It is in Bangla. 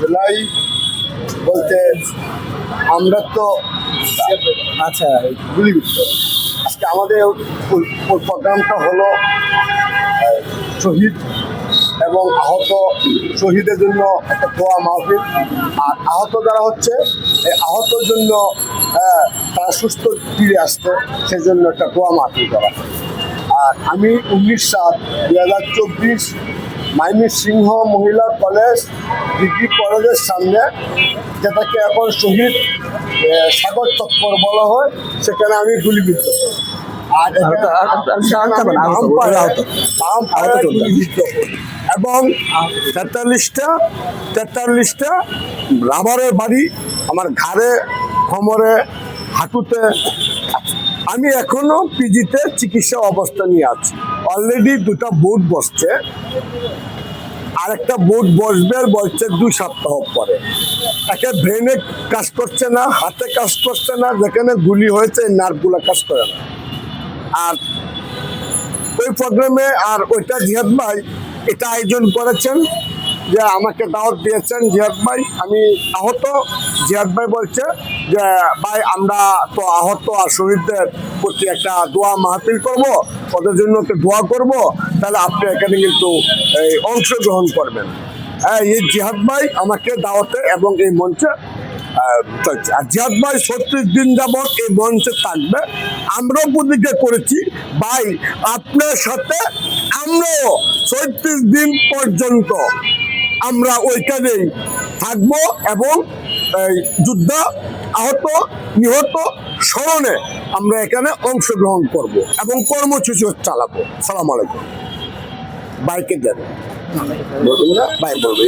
জুলাই বলতে আমরা তো আচ্ছা গুলিবিদ্ধ আজকে আমাদের প্রোগ্রামটা হলো শহীদ এবং আহত শহীদের জন্য একটা দোয়া মাহফিল। আর আহত যারা হচ্ছে, এই আহতর জন্য তারা সুস্থ ফিরে আসতে সেজন্য একটা দোয়া মাহফিল করা। আর আমি উনিশ সাত দু হাজার চব্বিশ মাইমি সিংহ মহিলা কলেজ ডিগ্রি কলেজের সামনে যেটাকে এখন শহীদ সাগর চত্বর বলা হয় সেখানে আমি। গুলিবিদ্ধ এবং তেতাল্লিশটা তেতাল্লিশটা রাবারের বাড়ি আমার ঘাড়ে কোমরে হাঁটুতে আমি এখনও পিজিতে চিকিৎসা অবস্থা নিয়ে আছি। অলরেডি দুটো বোর্ড বসছে। আরেকটা বোর্ড বসবে আর বসছে দুই সপ্তাহ পরে। একে ব্রেনে কাজ করছে না, হাতে কাজ করছে না, যেখানে গুলি হয়েছে নার্ভগুলো কাজ করে না। আর ওই প্রোগ্রামে আর ওইটা জিহাদ ভাই, এটা আয়োজন করেছেন। যে আমাকে দাওয়াত দিয়েছেন জিহাদ ভাই, আমি আহত। জিহাদ ভাই বলছে যে, ভাই, আমরা তো আহত আর শহীদদের প্রতি একটা দোয়া মাহফিল করব, ওদের জন্য একটা দোয়া করব। তাহলে আপনি এখানে কিন্তু এই অংশগ্রহণ করবেন। হ্যাঁ এই জিহাদ ভাই আমাকে দাওয়াতে এবং এই মঞ্চে। আর জিয়াদ ভাই ছত্রিশ দিন যাবৎ এই মঞ্চে থাকবে। আমরাও প্রতিজ্ঞা করেছি। ভাই, আপনার সাথে আমরাও ছত্রিশ দিন পর্যন্ত আমরা ওইখানেই থাকব এবং যুদ্ধ আহত, নিহত স্মরণে আমরা এখানে অংশগ্রহণ করব এবং কর্মসূচি চালাবো। সালাম আলাইকুম। বাইকে দেন। বাইক বলব